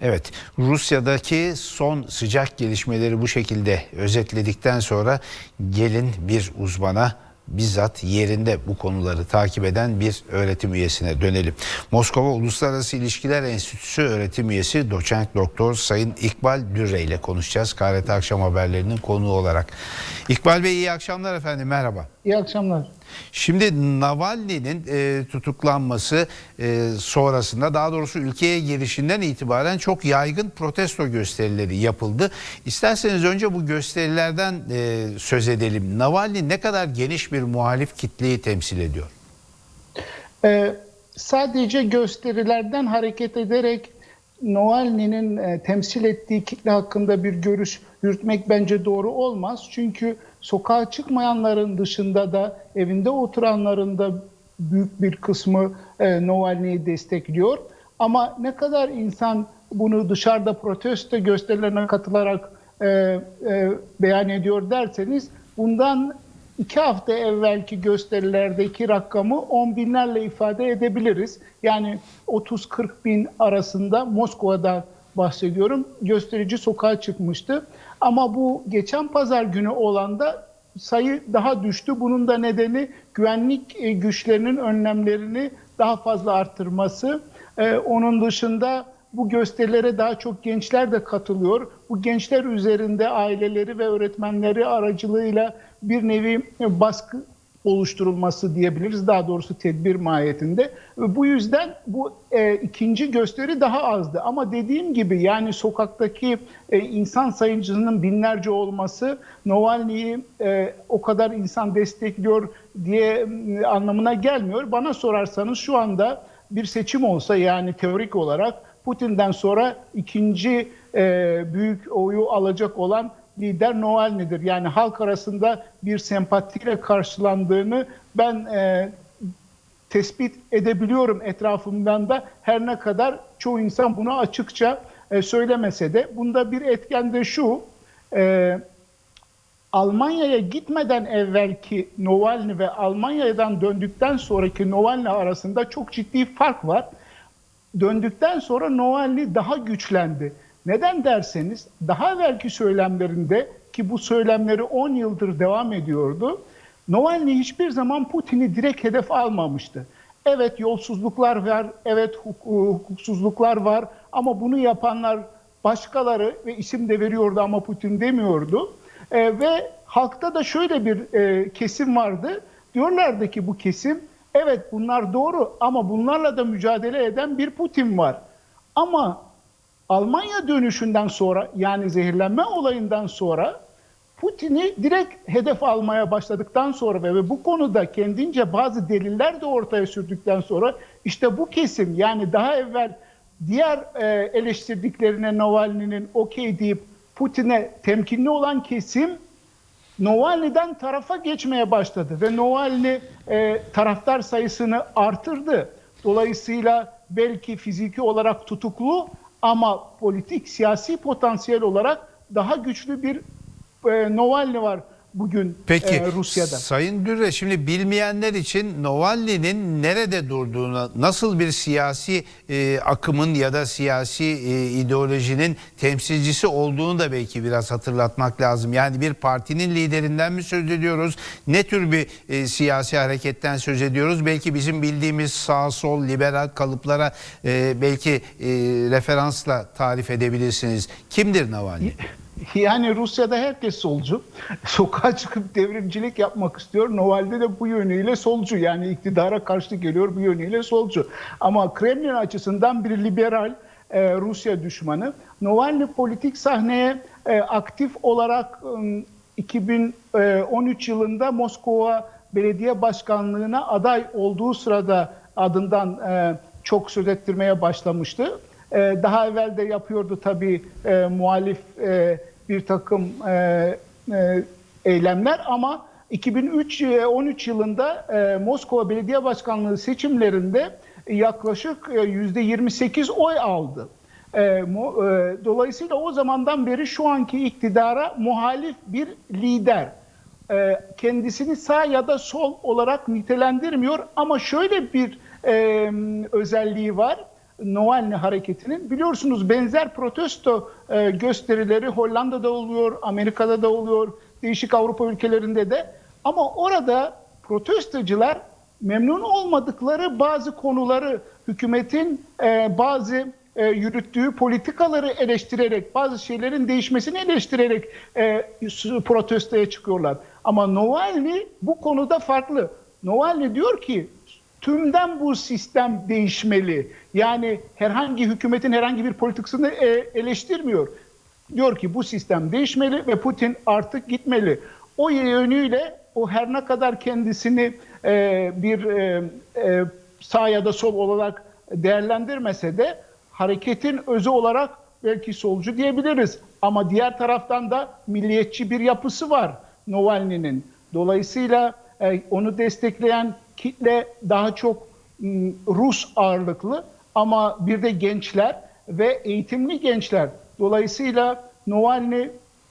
Evet, Rusya'daki son sıcak gelişmeleri bu şekilde özetledikten sonra gelin bir uzmana bizzat yerinde bu konuları takip eden bir öğretim üyesine dönelim. Moskova Uluslararası İlişkiler Enstitüsü öğretim üyesi doçent doktor Sayın İkbal Dürre ile konuşacağız. KRT Akşam Haberleri'nin konuğu olarak. İkbal Bey iyi akşamlar efendim merhaba. İyi akşamlar. Şimdi Navalny'nin e, tutuklanması e, sonrasında daha doğrusu ülkeye girişinden itibaren çok yaygın protesto gösterileri yapıldı. İsterseniz önce bu gösterilerden e, söz edelim. Navalny ne kadar geniş bir muhalif kitleyi temsil ediyor? Ee, sadece gösterilerden hareket ederek Navalny'nin e, temsil ettiği kitle hakkında bir görüş yürütmek bence doğru olmaz. Çünkü sokağa çıkmayanların dışında da evinde oturanların da büyük bir kısmı e, Navalny'yi destekliyor. Ama ne kadar insan bunu dışarıda protesto gösterilerine katılarak e, e, beyan ediyor derseniz bundan iki hafta evvelki gösterilerdeki rakamı on binlerle ifade edebiliriz. Yani 30-40 bin arasında Moskova'dan bahsediyorum. Gösterici sokağa çıkmıştı. Ama bu geçen pazar günü olan da sayı daha düştü. Bunun da nedeni güvenlik e, güçlerinin önlemlerini daha fazla arttırması. Ee, onun dışında bu gösterilere daha çok gençler de katılıyor. Bu gençler üzerinde aileleri ve öğretmenleri aracılığıyla bir nevi baskı oluşturulması diyebiliriz. Daha doğrusu tedbir mahiyetinde. Bu yüzden bu e, ikinci gösteri daha azdı. Ama dediğim gibi yani sokaktaki e, insan sayıcının binlerce olması Navalny'yi e, o kadar insan destekliyor diye e, anlamına gelmiyor. Bana sorarsanız şu anda bir seçim olsa yani teorik olarak Putin'den sonra ikinci e, büyük oyu alacak olan lider Navalny'dir. Yani halk arasında bir sempatiyle karşılandığını ben e, tespit edebiliyorum etrafımdan da her ne kadar çoğu insan bunu açıkça e, söylemese de. Bunda bir etken de şu, e, Almanya'ya gitmeden evvelki Navalny ve Almanya'dan döndükten sonraki Navalny arasında çok ciddi fark var. Döndükten sonra Navalny daha güçlendi. Neden derseniz daha evvelki söylemlerinde ki bu söylemleri 10 yıldır devam ediyordu. Navalny hiçbir zaman Putin'i direkt hedef almamıştı. Evet yolsuzluklar var, evet hukuksuzluklar var ama bunu yapanlar başkaları ve isim de veriyordu ama Putin demiyordu. E, ve halkta da şöyle bir e, kesim vardı. Diyorlardı ki bu kesim evet bunlar doğru ama bunlarla da mücadele eden bir Putin var. Ama Almanya dönüşünden sonra yani zehirlenme olayından sonra Putin'i direkt hedef almaya başladıktan sonra ve bu konuda kendince bazı deliller de ortaya sürdükten sonra işte bu kesim yani daha evvel diğer e, eleştirdiklerine Navalny'nin okey deyip Putin'e temkinli olan kesim Navalny'den tarafa geçmeye başladı ve Navalny e, taraftar sayısını artırdı. Dolayısıyla belki fiziki olarak tutuklu ama politik siyasi potansiyel olarak daha güçlü bir e, Navalny var bugün Peki e, Rusya'da. Sayın Dürre şimdi bilmeyenler için Navalny'nin nerede durduğunu, nasıl bir siyasi e, akımın ya da siyasi e, ideolojinin temsilcisi olduğunu da belki biraz hatırlatmak lazım. Yani bir partinin liderinden mi söz ediyoruz? Ne tür bir e, siyasi hareketten söz ediyoruz? Belki bizim bildiğimiz sağ sol liberal kalıplara e, belki e, referansla tarif edebilirsiniz. Kimdir Navalny? Yani Rusya'da herkes solcu. Sokağa çıkıp devrimcilik yapmak istiyor. Navalny de bu yönüyle solcu. Yani iktidara karşı geliyor bu yönüyle solcu. Ama Kremlin açısından bir liberal e, Rusya düşmanı. Navalny politik sahneye e, aktif olarak e, 2013 yılında Moskova Belediye Başkanlığı'na aday olduğu sırada adından e, çok söz ettirmeye başlamıştı. Ee, daha evvel de yapıyordu tabii e, muhalif e, bir takım e, e, eylemler ama 2013 yılında e, Moskova Belediye Başkanlığı seçimlerinde yaklaşık e, %28 oy aldı. E, mo, e, dolayısıyla o zamandan beri şu anki iktidara muhalif bir lider. E, kendisini sağ ya da sol olarak nitelendirmiyor ama şöyle bir e, özelliği var Navalny hareketinin biliyorsunuz benzer protesto e, gösterileri Hollanda'da oluyor, Amerika'da da oluyor, değişik Avrupa ülkelerinde de. Ama orada protestocular memnun olmadıkları bazı konuları hükümetin e, bazı e, yürüttüğü politikaları eleştirerek, bazı şeylerin değişmesini eleştirerek protestoya çıkıyorlar. Ama Navalny bu konuda farklı. Navalny diyor ki tümden bu sistem değişmeli. Yani herhangi hükümetin herhangi bir politikasını e, eleştirmiyor. Diyor ki bu sistem değişmeli ve Putin artık gitmeli. O yönüyle o her ne kadar kendisini e, bir e, e, sağ ya da sol olarak değerlendirmese de hareketin özü olarak belki solcu diyebiliriz. Ama diğer taraftan da milliyetçi bir yapısı var Navalny'nin. Dolayısıyla onu destekleyen kitle daha çok m, Rus ağırlıklı ama bir de gençler ve eğitimli gençler. Dolayısıyla Navalny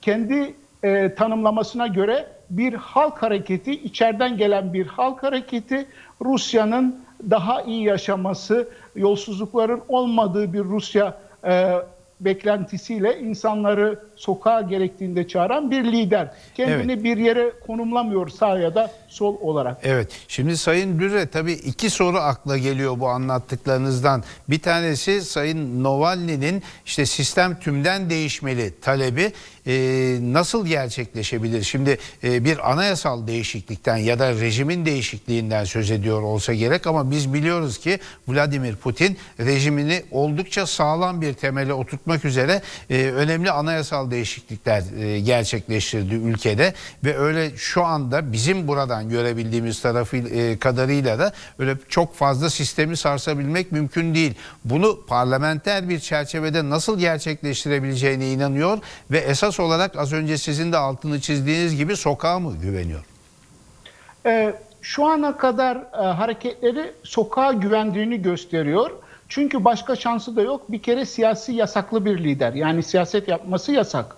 kendi e, tanımlamasına göre bir halk hareketi, içeriden gelen bir halk hareketi, Rusya'nın daha iyi yaşaması, yolsuzlukların olmadığı bir Rusya e, beklentisiyle insanları sokağa gerektiğinde çağıran bir lider. Kendini bir yere konumlamıyor sağ ya da sol olarak. Evet. Şimdi Sayın Dürre tabii iki soru akla geliyor bu anlattıklarınızdan. Bir tanesi Sayın Navalny'nin işte sistem tümden değişmeli talebi e, nasıl gerçekleşebilir? Şimdi e, bir anayasal değişiklikten ya da rejimin değişikliğinden söz ediyor olsa gerek ama biz biliyoruz ki Vladimir Putin rejimini oldukça sağlam bir temele oturtmak üzere e, önemli anayasal değişiklikler e, gerçekleştirdi ülkede ve öyle şu anda bizim buradan görebildiğimiz tarafı e, kadarıyla da öyle çok fazla sistemi sarsabilmek mümkün değil. Bunu parlamenter bir çerçevede nasıl gerçekleştirebileceğine inanıyor ve esas olarak az önce sizin de altını çizdiğiniz gibi sokağa mı güveniyor? Ee, şu ana kadar e, hareketleri sokağa güvendiğini gösteriyor. Çünkü başka şansı da yok. Bir kere siyasi yasaklı bir lider. Yani siyaset yapması yasak.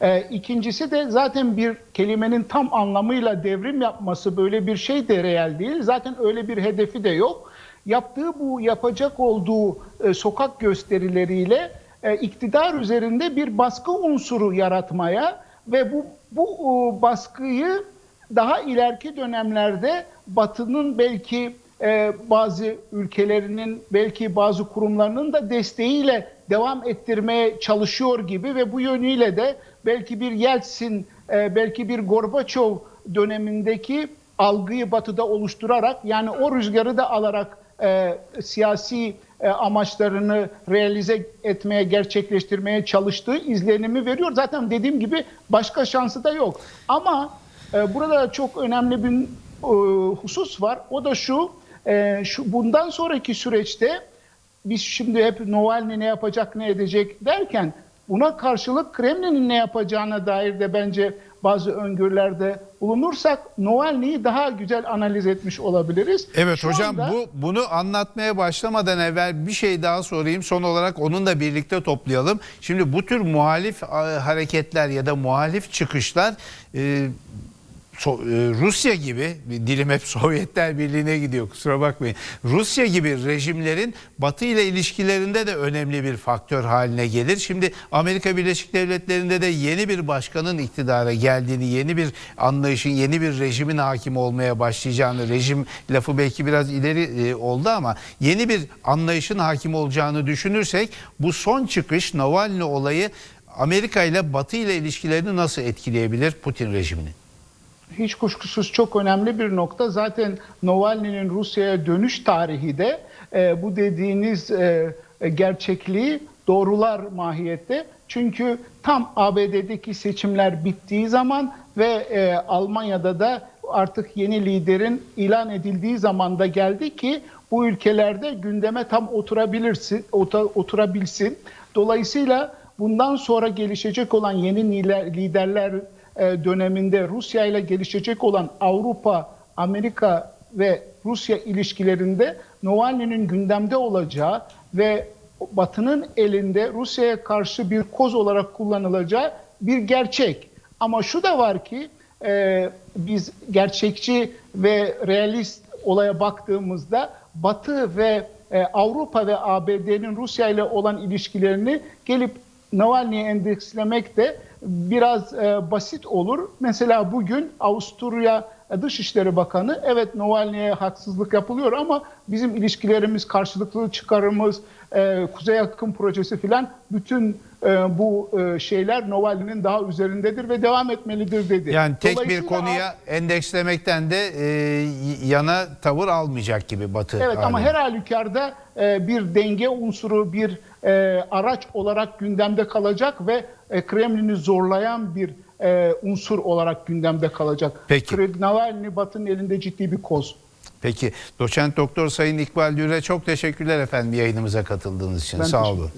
Ee, ikincisi de zaten bir kelimenin tam anlamıyla devrim yapması böyle bir şey de reel değil. Zaten öyle bir hedefi de yok. Yaptığı bu yapacak olduğu e, sokak gösterileriyle e, iktidar üzerinde bir baskı unsuru yaratmaya ve bu bu e, baskıyı daha ileriki dönemlerde Batı'nın belki e, bazı ülkelerinin belki bazı kurumlarının da desteğiyle devam ettirmeye çalışıyor gibi ve bu yönüyle de belki bir Yeltsin, e, belki bir Gorbaçov dönemindeki algıyı Batı'da oluşturarak yani o rüzgarı da alarak e, siyasi e, amaçlarını realize etmeye, gerçekleştirmeye çalıştığı izlenimi veriyor. Zaten dediğim gibi başka şansı da yok. Ama e, burada çok önemli bir e, husus var. O da şu, şu bundan sonraki süreçte biz şimdi hep Navalny ne yapacak, ne edecek derken buna karşılık Kremlin'in ne yapacağına dair de bence bazı öngörülerde bulunursak Navalny'yi daha güzel analiz etmiş olabiliriz. Evet Şu hocam anda- bu bunu anlatmaya başlamadan evvel bir şey daha sorayım. Son olarak onunla birlikte toplayalım. Şimdi bu tür muhalif hareketler ya da muhalif çıkışlar e, So- e, Rusya gibi dilim hep Sovyetler Birliği'ne gidiyor kusura bakmayın. Rusya gibi rejimlerin Batı ile ilişkilerinde de önemli bir faktör haline gelir. Şimdi Amerika Birleşik Devletleri'nde de yeni bir başkanın iktidara geldiğini, yeni bir anlayışın, yeni bir rejimin hakim olmaya başlayacağını, rejim lafı belki biraz ileri e, oldu ama yeni bir anlayışın hakim olacağını düşünürsek bu son çıkış Navalny olayı Amerika ile Batı ile ilişkilerini nasıl etkileyebilir Putin rejiminin? Hiç kuşkusuz çok önemli bir nokta. Zaten Navalny'nin Rusya'ya dönüş tarihi de e, bu dediğiniz e, e, gerçekliği doğrular mahiyette. Çünkü tam ABD'deki seçimler bittiği zaman ve e, Almanya'da da artık yeni liderin ilan edildiği zamanda geldi ki bu ülkelerde gündeme tam oturabilirsin, oturabilsin. Dolayısıyla bundan sonra gelişecek olan yeni lider- liderler döneminde Rusya ile gelişecek olan Avrupa, Amerika ve Rusya ilişkilerinde Navalny'nin gündemde olacağı ve Batı'nın elinde Rusya'ya karşı bir koz olarak kullanılacağı bir gerçek. Ama şu da var ki e, biz gerçekçi ve realist olaya baktığımızda Batı ve e, Avrupa ve ABD'nin Rusya ile olan ilişkilerini gelip Navalny'ye endekslemek de biraz e, basit olur. Mesela bugün Avusturya Dışişleri Bakanı evet Navalny'ye haksızlık yapılıyor ama bizim ilişkilerimiz, karşılıklı çıkarımız, e, Kuzey Akım projesi filan bütün e, bu e, şeyler Navalny'nin daha üzerindedir ve devam etmelidir dedi. Yani tek bir konuya endekslemekten de e, yana tavır almayacak gibi Batı. Evet ama her halükarda e, bir denge unsuru, bir e, araç olarak gündemde kalacak ve e, Kremlin'i zorlayan bir e, unsur olarak gündemde kalacak. Peki. Kre- Navalny Batı'nın elinde ciddi bir koz. Peki doçent doktor Sayın İkbal Düre çok teşekkürler efendim yayınımıza katıldığınız için. Ben Sağ olun.